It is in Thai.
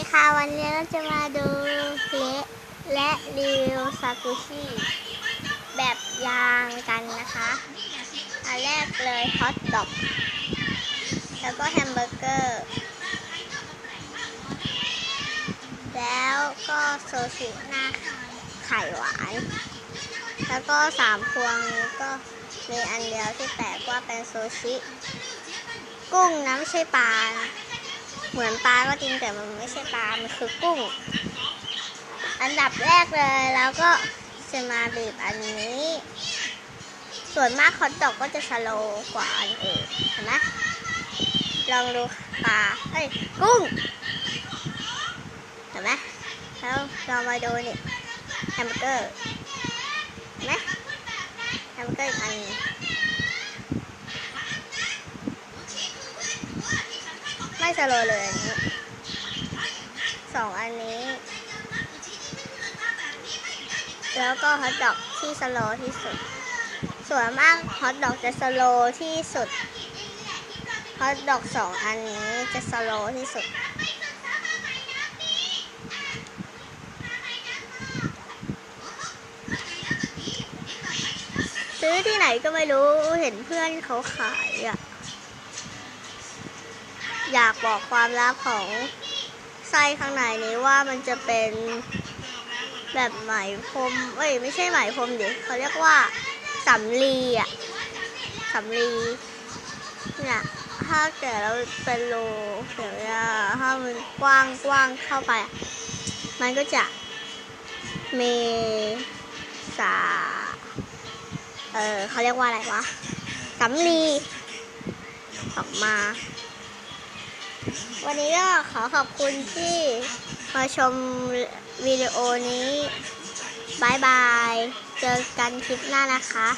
ดีค่ะวันนี้เราจะมาดูเละและรีวิวซากุชิแบบยางกันนะคะอันแรกเลยฮอทดอกแล้วก็แฮมเบอร์เกอร์ แล้วก็โซชิหน้าไข่หวาน แล้วก็สามพวงนี้ก็มีอันเดียวที่แปลกว่าเป็นโซชิ กุ้งนะไม่ใช่ปลานะ เหมือนปลาก็จริงแต่มันไม่ใช่ปลา มันคือกุ้ง อันดับแรกเลยแล้วก็จะมาบีบอันนี้ ส่วนมากคอนดอกก็จะสโลกว่าอันอื่นเห็นไหมลองดูปลาเอ้ยกุ้งเห็นไหมแล้วเรามาดูนี่แฮมเบอร์เกอร์เห็นไหมแฮมเบอร์เกอร์อีกอันนึง ไม่สโลเลยอันนี้สองอันนี้ แล้วก็ฮอทดอกที่สโลที่สุด ส่วนมากฮอทดอกจะสโลที่สุดฮอทดอกสองอันนี้จะสโลที่สุด ซื้อที่ไหนก็ไม่รู้เห็นเพื่อนเขาขายอะ อยากบอกความลับของไส้ข้างในนี้ว่ามันจะเป็นแบบไหมพรมเอ้ยไม่ใช่ไหมพรมดิเขาเรียกว่าสำลีอะสำลีเนี่ยถ้าเกิดเราเป็นโลเดี๋ยวเนี่ยถ้ามันกว้างกว้างเข้าไป มันก็จะเมษาเออเขาเรียกว่าอะไรวะสำลีออกมา วันนี้ก็ขอขอบคุณที่มาชมวิดีโอนี้บายบาย เจอกันคลิปหน้านะคะ